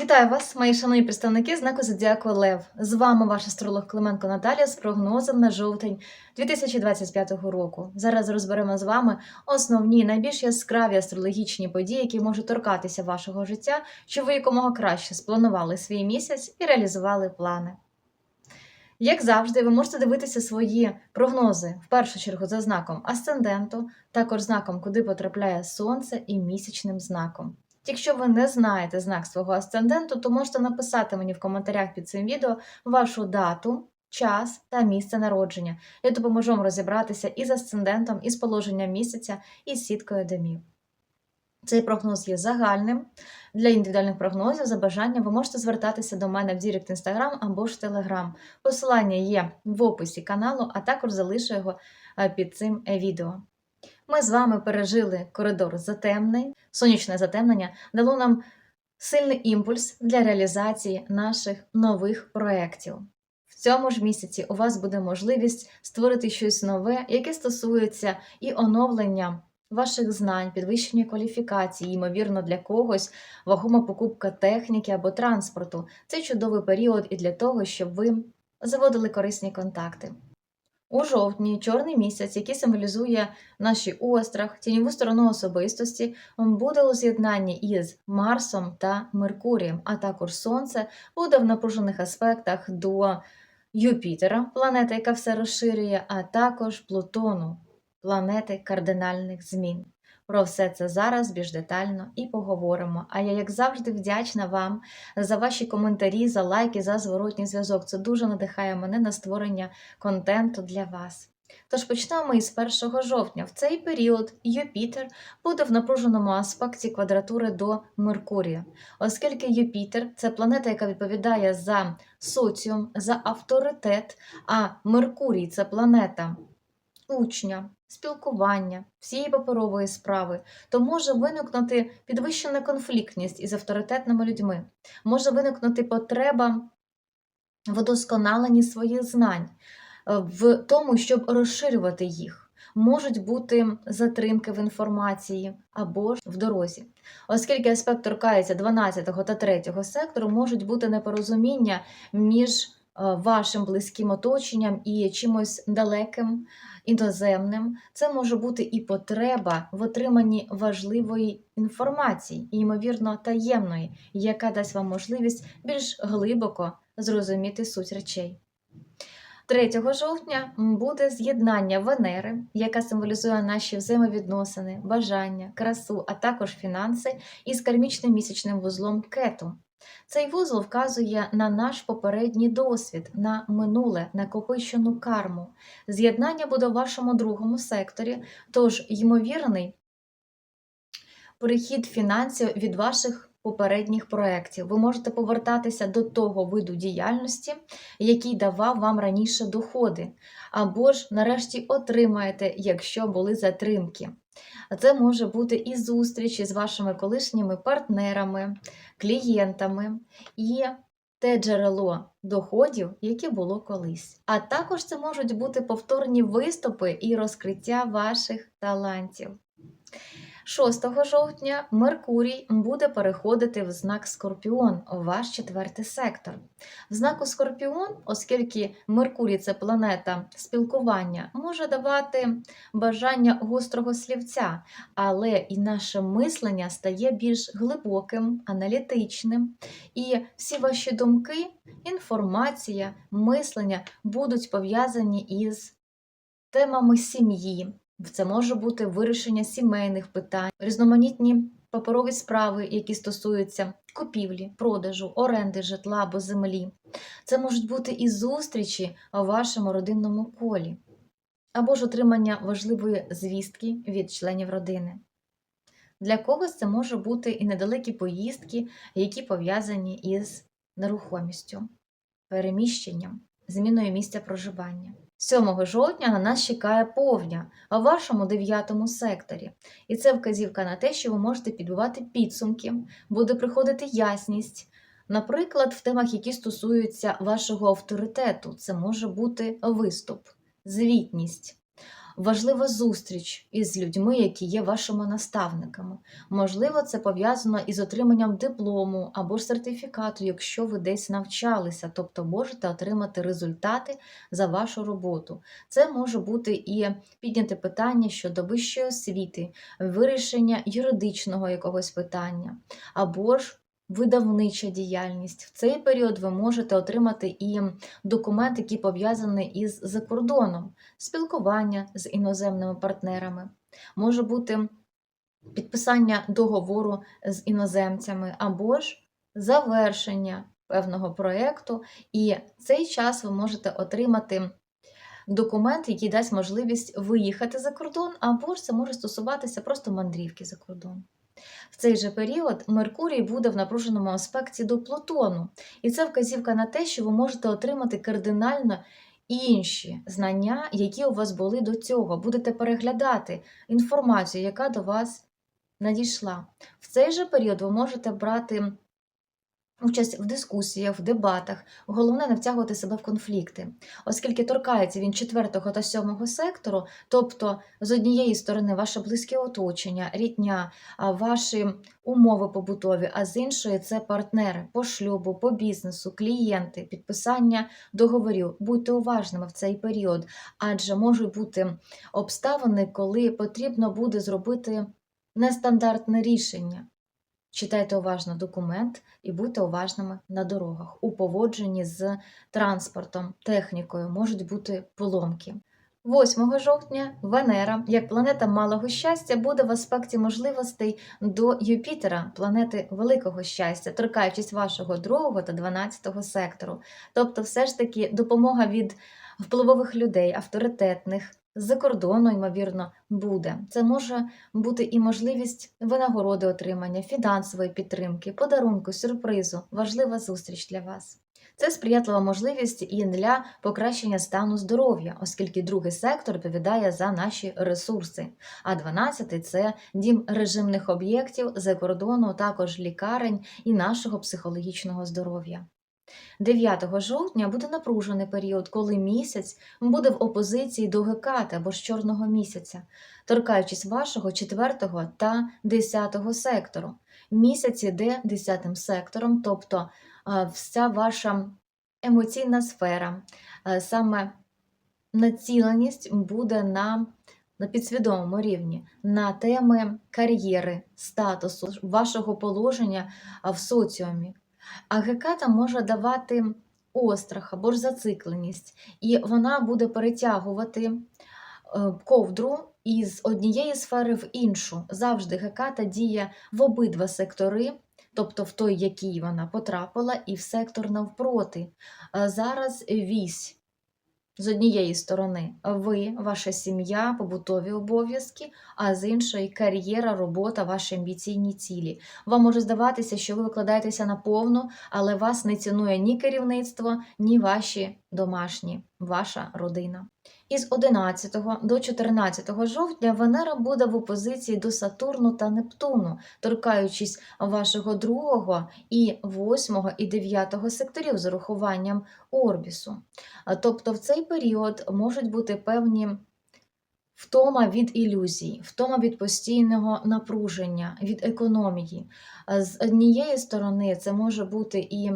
Вітаю вас, мої шановні представники знаку Зодіаку Лев. З вами ваш астролог Клименко Наталія з прогнозом на жовтень 2025 року. Зараз розберемо з вами основні найбільш яскраві астрологічні події, які можуть торкатися вашого життя, щоб ви якомога краще спланували свій місяць і реалізували плани. Як завжди, ви можете дивитися свої прогнози в першу чергу за знаком асценденту, також знаком, куди потрапляє сонце, і місячним знаком. Якщо ви не знаєте знак свого асценденту, то можете написати мені в коментарях під цим відео вашу дату, час та місце народження. Я допоможу вам розібратися і з асцендентом, і положенням місяця, і з сіткою домів. Цей прогноз є загальним. Для індивідуальних прогнозів за бажанням ви можете звертатися до мене в Дірект Інстаграм або ж Телеграм. Посилання є в описі каналу, а також залишу його е, під цим е, відео. Ми з вами пережили коридор затемний, сонячне затемнення дало нам сильний імпульс для реалізації наших нових проєктів. В цьому ж місяці у вас буде можливість створити щось нове, яке стосується і оновлення ваших знань, підвищення кваліфікації, ймовірно, для когось вагома покупка техніки або транспорту. Це чудовий період і для того, щоб ви заводили корисні контакти. У жовтні чорний місяць, який символізує наші острах, тіньову сторону особистості, буде у з'єднанні із Марсом та Меркурієм, а також Сонце буде в напружених аспектах до Юпітера, планети, яка все розширює, а також Плутону, планети кардинальних змін. Про все це зараз більш детально і поговоримо. А я, як завжди, вдячна вам за ваші коментарі, за лайки, за зворотній зв'язок. Це дуже надихає мене на створення контенту для вас. Тож почнемо із 1 жовтня. В цей період Юпітер буде в напруженому аспекті квадратури до Меркурія, оскільки Юпітер це планета, яка відповідає за соціум, за авторитет, а Меркурій це планета учня, спілкування, всієї паперової справи, то може виникнути підвищена конфліктність із авторитетними людьми, може виникнути потреба в удосконаленні своїх знань, е, в тому, щоб розширювати їх. Можуть бути затримки в інформації або ж в дорозі. Оскільки аспект торкається 12 та 3 сектору, можуть бути непорозуміння між вашим близьким оточенням і чимось далеким, іноземним. Це може бути і потреба в отриманні важливої інформації, ймовірно, таємної, яка дасть вам можливість більш глибоко зрозуміти суть речей. 3 жовтня буде з'єднання Венери, яка символізує наші взаємовідносини, бажання, красу, а також фінанси, із кармічним місячним вузлом кету. Цей вузол вказує на наш попередній досвід, на минуле, накопичену карму. З'єднання буде в вашому другому секторі, тож ймовірний перехід фінансів від ваших попередніх проєктів. Ви можете повертатися до того виду діяльності, який давав вам раніше доходи, або ж нарешті отримаєте, якщо були затримки. Це може бути і зустрічі з вашими колишніми партнерами, клієнтами і те джерело доходів, яке було колись. А також це можуть бути повторні виступи і розкриття ваших талантів. 6 жовтня Меркурій буде переходити в знак Скорпіон, ваш четвертий сектор. В знаку Скорпіон, оскільки Меркурій це планета спілкування, може давати бажання гострого слівця, але і наше мислення стає більш глибоким, аналітичним, і всі ваші думки, інформація, мислення будуть пов'язані із темами сім'ї. Це може бути вирішення сімейних питань, різноманітні паперові справи, які стосуються купівлі, продажу, оренди житла або землі. Це можуть бути і зустрічі у вашому родинному колі, або ж отримання важливої звістки від членів родини. Для когось це може бути і недалекі поїздки, які пов'язані із нерухомістю, переміщенням, зміною місця проживання. 7 жовтня на нас чекає повня у вашому дев'ятому секторі. І це вказівка на те, що ви можете підбивати підсумки, буде приходити ясність. Наприклад, в темах, які стосуються вашого авторитету, це може бути виступ, звітність. Важлива зустріч із людьми, які є вашими наставниками. Можливо, це пов'язано із отриманням диплому або ж сертифікату, якщо ви десь навчалися, тобто можете отримати результати за вашу роботу. Це може бути і підняти питання щодо вищої освіти, вирішення юридичного якогось питання, або ж видавнича діяльність. В цей період ви можете отримати і документ, який пов'язаний із закордоном, спілкування з іноземними партнерами. Може бути підписання договору з іноземцями або ж завершення певного проєкту, і цей час ви можете отримати документ, який дасть можливість виїхати за кордон, або ж це може стосуватися просто мандрівки за кордон. В цей же період Меркурій буде в напруженому аспекті до Плутону, і це вказівка на те, що ви можете отримати кардинально інші знання, які у вас були до цього. Будете переглядати інформацію, яка до вас надійшла. В цей же період ви можете брати участь в дискусіях, в дебатах. Головне не втягувати себе в конфлікти, оскільки торкається він четвертого та сьомого сектору, тобто з однієї сторони ваше близьке оточення, рідня, ваші умови побутові, а з іншої це партнери по шлюбу, по бізнесу, клієнти, підписання договорів. Будьте уважними в цей період, адже можуть бути обставини, коли потрібно буде зробити нестандартне рішення. Читайте уважно документ і будьте уважними на дорогах. У поводженні з транспортом, технікою можуть бути поломки. 8 жовтня Венера, як планета малого щастя, буде в аспекті можливостей до Юпітера, планети великого щастя, торкаючись вашого 2 та 12 сектору. Тобто, все ж таки, допомога від впливових людей, авторитетних, з-за кордону, ймовірно, буде. Це може бути і можливість винагороди отримання, фінансової підтримки, подарунку, сюрпризу, важлива зустріч для вас. Це сприятлива можливість і для покращення стану здоров'я, оскільки другий сектор відповідає за наші ресурси. А 12 – це дім режимних об'єктів за кордону, також лікарень і нашого психологічного здоров'я. 9 жовтня буде напружений період, коли місяць буде в опозиції до Гекати або ж чорного місяця, торкаючись вашого 4 та 10 сектору. Місяць іде 10 сектором, тобто вся ваша емоційна сфера, саме націленість буде на, на підсвідомому рівні, на теми кар'єри, статусу, вашого положення в соціумі. А геката може давати острах або ж зацикленість, і вона буде перетягувати е, ковдру із однієї сфери в іншу. Завжди геката діє в обидва сектори, тобто в той, який вона потрапила, і в сектор навпроти. Зараз вісь. З однієї сторони, ви, ваша сім'я, побутові обов'язки, а з іншої кар'єра, робота, ваші амбіційні цілі. Вам може здаватися, що ви викладаєтеся наповну, але вас не цінує ні керівництво, ні ваші домашні, ваша родина. Із 11 до 14 жовтня Венера буде в опозиції до Сатурну та Нептуну, торкаючись вашого другого і 8 і 9 секторів з урахуванням орбісу. Тобто в цей період можуть бути певні втома від ілюзій, втома від постійного напруження, від економії. З однієї сторони, це може бути і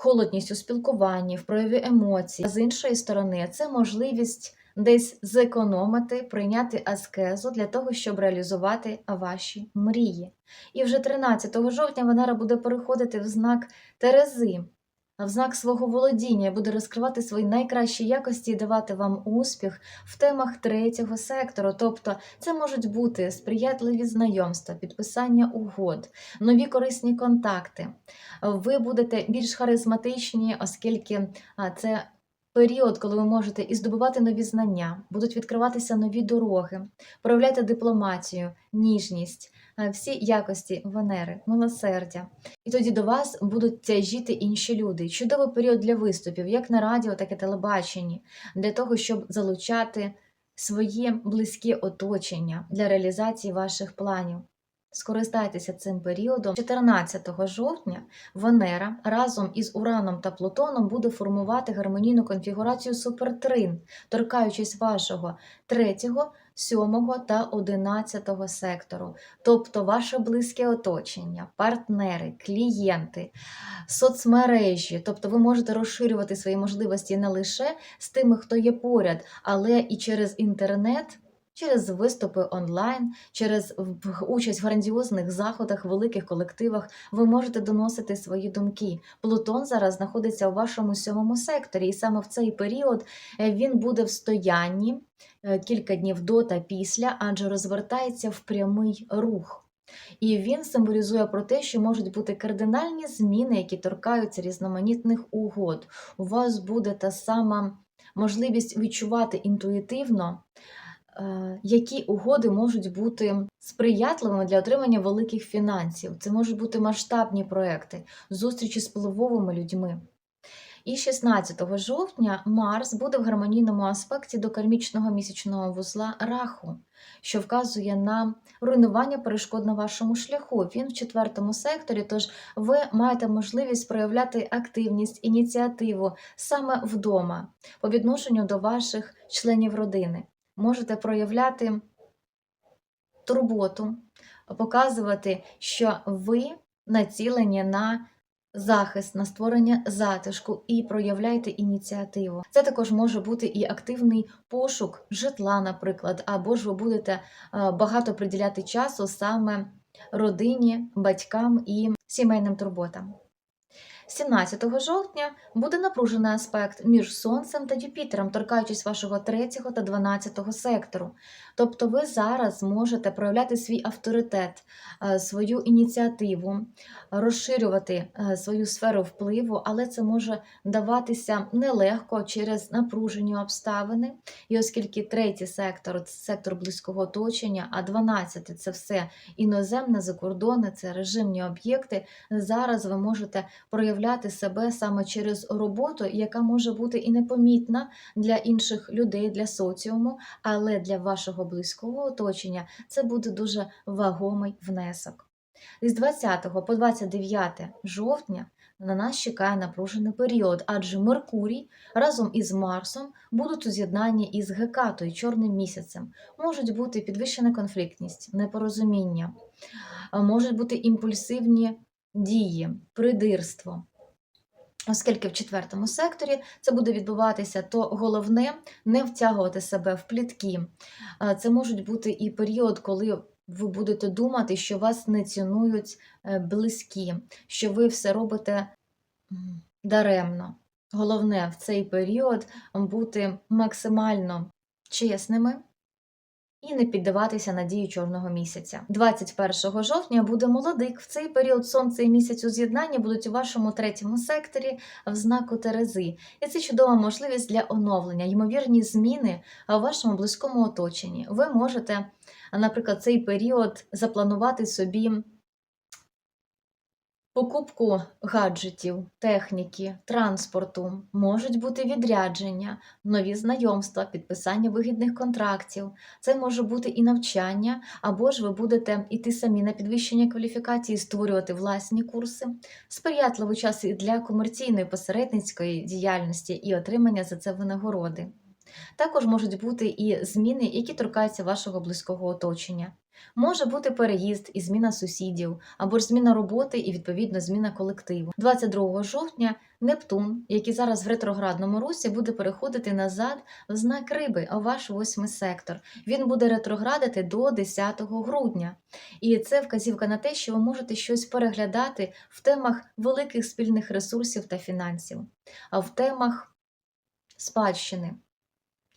холодність у спілкуванні, в прояві емоцій, а з іншої сторони, це можливість десь зекономити, прийняти аскезу для того, щоб реалізувати ваші мрії. І вже 13 жовтня Венера буде переходити в знак Терези, в знак свого володіння, буде розкривати свої найкращі якості і давати вам успіх в темах третього сектору. Тобто це можуть бути сприятливі знайомства, підписання угод, нові корисні контакти. Ви будете більш харизматичні, оскільки це період, коли ви можете і здобувати нові знання, будуть відкриватися нові дороги, проявляти дипломатію, ніжність, всі якості Венери, милосердя. І тоді до вас будуть тяжіти інші люди. Чудовий період для виступів, як на радіо, так і телебаченні, для того, щоб залучати своє близьке оточення для реалізації ваших планів. Скористайтеся цим періодом. 14 жовтня Венера разом із Ураном та Плутоном буде формувати гармонійну конфігурацію супертрин, торкаючись вашого 3, 7 та 11 сектору, тобто ваше близьке оточення, партнери, клієнти, соцмережі. Тобто ви можете розширювати свої можливості не лише з тими, хто є поряд, але і через інтернет. Через виступи онлайн, через участь в грандіозних заходах, великих колективах ви можете доносити свої думки. Плутон зараз знаходиться у вашому сьомому секторі, і саме в цей період е, він буде в стоянні е, кілька днів до та після, адже розвертається в прямий рух. І він символізує про те, що можуть бути кардинальні зміни, які торкаються різноманітних угод. У вас буде та сама можливість відчувати інтуїтивно, які угоди можуть бути сприятливими для отримання великих фінансів. Це можуть бути масштабні проекти, зустрічі з впливовими людьми. І 16 жовтня Марс буде в гармонійному аспекті до кармічного місячного вузла Раху, що вказує на руйнування перешкод на вашому шляху. Він в четвертому секторі, тож ви маєте можливість проявляти активність, ініціативу саме вдома по відношенню до ваших членів родини. Можете проявляти турботу, показувати, що ви націлені на захист, на створення затишку і проявляйте ініціативу. Це також може бути і активний пошук житла, наприклад, або ж ви будете е, багато приділяти часу саме родині, батькам і сімейним турботам. 17 жовтня буде напружений аспект між Сонцем та Юпітером, торкаючись вашого 3 та 12 сектору. Тобто ви зараз можете проявляти свій авторитет, е, свою ініціативу, розширювати е, свою сферу впливу, але це може даватися нелегко через напружені обставини. І оскільки третій сектор це сектор близького оточення, а 12 це все іноземне, закордонне, це режимні об'єкти. Зараз ви можете проявляти себе саме через роботу, яка може бути і непомітна для інших людей, для соціуму, але для вашого близького оточення це буде дуже вагомий внесок. З 20 по 29 жовтня на нас чекає напружений період, адже Меркурій разом із Марсом будуть у з'єднанні із Гекатою, чорним місяцем. Можуть бути підвищена конфліктність, непорозуміння, можуть бути імпульсивні дії, придирство. Оскільки в четвертому секторі це буде відбуватися, то головне не втягувати себе в плітки. Це можуть бути і період, коли ви будете думати, що вас не цінують е, близькі, що ви все робите даремно. Головне в цей період бути максимально чесними і не піддаватися надії чорного місяця. 21 жовтня буде молодик. В цей період сонце і місяць у з'єднанні будуть у вашому третьому секторі в знаку Терези. І це чудова можливість для оновлення, ймовірні зміни в вашому близькому оточенні. Ви можете, наприклад, цей період запланувати собі. Покупку гаджетів, техніки, транспорту, можуть бути відрядження, нові знайомства, підписання вигідних контрактів. Це може бути і навчання, або ж ви будете йти самі на підвищення кваліфікації, створювати власні курси, сприятливий час і для комерційної посередницької діяльності і отримання за це винагороди. Також можуть бути і зміни, які торкаються вашого близького оточення. Може бути переїзд і зміна сусідів, або ж зміна роботи і відповідно зміна колективу. 22 жовтня Нептун, який зараз в ретроградному русі, буде переходити назад в знак риби, а ваш восьмий сектор. Він буде ретроградити до 10 грудня. І це вказівка на те, що ви можете щось переглядати в темах великих спільних ресурсів та фінансів, а в темах спадщини,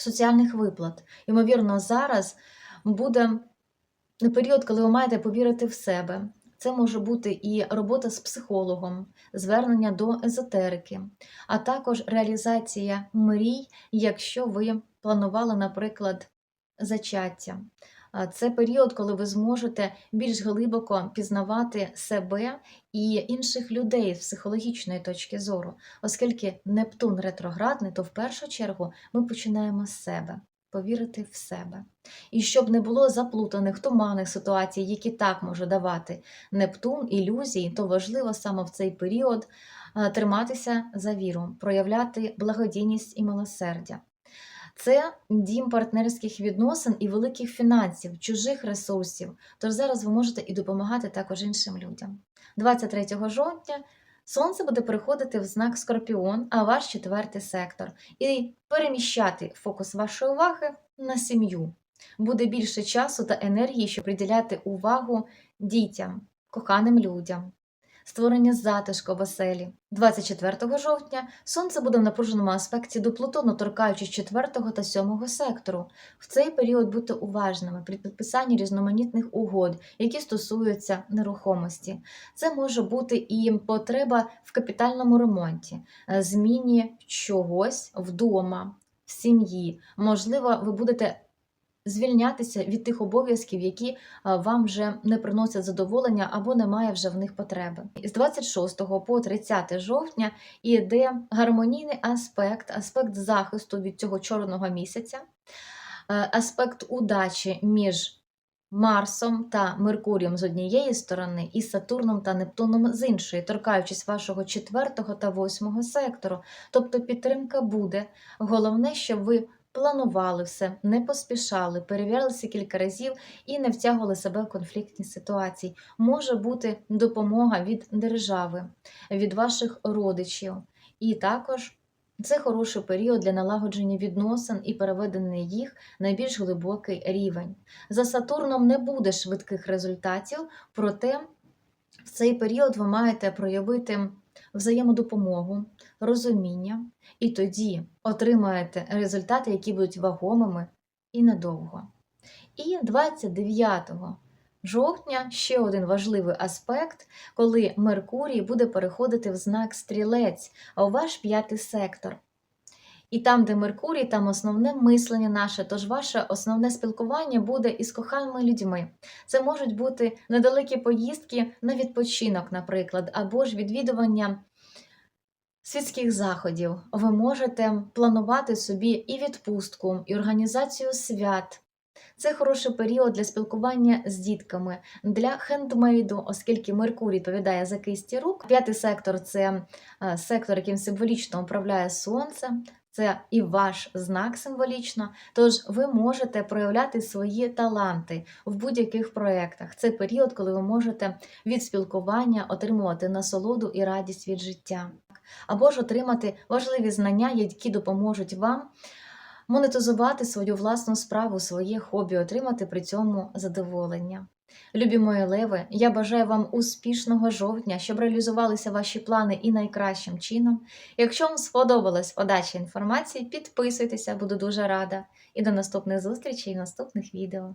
соціальних виплат. Ймовірно, зараз буде період, коли ви маєте повірити в себе. Це може бути і робота з психологом, звернення до езотерики, а також реалізація мрій, якщо ви планували, наприклад, зачаття. Це період, коли ви зможете більш глибоко пізнавати себе і інших людей з психологічної точки зору, оскільки Нептун ретроградний, то в першу чергу ми починаємо з себе. повірити в себе. І щоб не було заплутаних, туманних ситуацій, які так може давати Нептун, ілюзії, то важливо саме в цей період триматися за віру, проявляти благодійність і милосердя. Це дім партнерських відносин і великих фінансів, чужих ресурсів. Тож зараз ви можете і допомагати також іншим людям. 23 жовтня Сонце буде переходити в знак Скорпіон, а ваш четвертий сектор, і переміщати фокус вашої уваги на сім'ю. Буде більше часу та енергії, щоб приділяти увагу дітям, коханим людям, створення затишку в оселі. 24 жовтня сонце буде в напруженому аспекті до Плутону, торкаючись 4 та 7 сектору. В цей період будьте уважними при підписанні різноманітних угод, які стосуються нерухомості. Це може бути і потреба в капітальному ремонті, е, зміні чогось вдома, в сім'ї. Можливо, ви будете звільнятися від тих обов'язків, які вам вже не приносять задоволення або немає вже в них потреби. З 26 по 30 жовтня іде гармонійний аспект, аспект захисту від цього чорного місяця, е, аспект удачі між Марсом та Меркурієм з однієї сторони, і Сатурном та Нептуном з іншої, торкаючись вашого 4 та 8 сектору. Тобто підтримка буде. Головне, щоб ви планували все, не поспішали, перевірялися кілька разів і не втягували себе в конфліктні ситуації. Може бути допомога від держави, від ваших родичів. І також це хороший період для налагодження відносин і переведення їх на більш глибокий рівень. За Сатурном не буде швидких результатів, проте в цей період ви маєте проявити взаємодопомогу, розуміння, і тоді отримаєте результати, які будуть вагомими і надовго. І 29 жовтня ще один важливий аспект, коли Меркурій буде переходити в знак стрілець, а у ваш п'ятий сектор. І там, де Меркурій, там основне мислення наше, тож ваше основне спілкування буде із коханими людьми. Це можуть бути недалекі поїздки на відпочинок, наприклад, або ж відвідування світських заходів. Ви можете планувати собі і відпустку, і організацію свят. Це хороший період для спілкування з дітками, для хендмейду, оскільки Меркурій відповідає за кисті рук. П'ятий сектор це е, сектор, яким символічно управляє сонце. Це і ваш знак символічно, тож ви можете проявляти свої таланти в будь-яких проєктах. Це період, коли ви можете від спілкування отримувати насолоду і радість від життя, або ж отримати важливі знання, які допоможуть вам монетизувати свою власну справу, своє хобі, отримати при цьому задоволення. Любі мої леви, я бажаю вам успішного жовтня, щоб реалізувалися ваші плани і найкращим чином. Якщо вам сподобалась подача інформації, підписуйтеся, буду дуже рада. І до наступних зустрічей і наступних відео.